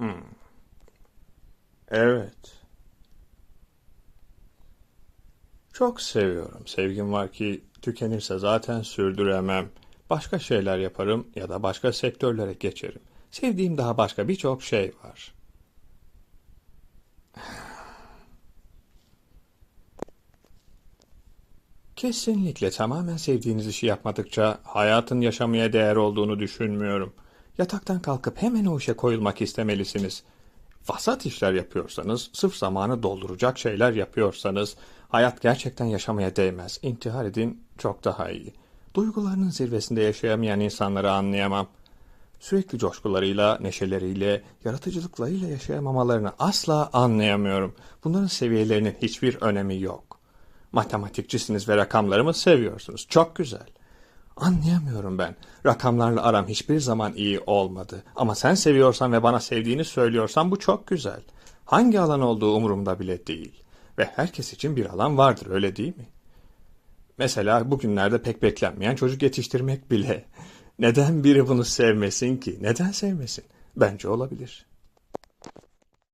Hmm. Evet. Çok seviyorum. Sevgim var ki tükenirse zaten sürdüremem. Başka şeyler yaparım ya da başka sektörlere geçerim. Sevdiğim daha başka birçok şey var. Kesinlikle tamamen sevdiğiniz işi yapmadıkça hayatın yaşamaya değer olduğunu düşünmüyorum. Yataktan kalkıp hemen o işe koyulmak istemelisiniz. Vasat işler yapıyorsanız, sırf zamanı dolduracak şeyler yapıyorsanız, hayat gerçekten yaşamaya değmez. İntihar edin çok daha iyi. Duygularının zirvesinde yaşayamayan insanları anlayamam. Sürekli coşkularıyla, neşeleriyle, yaratıcılıklarıyla yaşayamamalarını asla anlayamıyorum. Bunların seviyelerinin hiçbir önemi yok. Matematikçisiniz ve rakamları seviyorsunuz? Çok güzel. Anlayamıyorum ben. Rakamlarla aram hiçbir zaman iyi olmadı. Ama sen seviyorsan ve bana sevdiğini söylüyorsan bu çok güzel. Hangi alan olduğu umurumda bile değil. Ve herkes için bir alan vardır, öyle değil mi? Mesela bugünlerde pek beklenmeyen çocuk yetiştirmek bile. Neden biri bunu sevmesin ki? Neden sevmesin? Bence olabilir.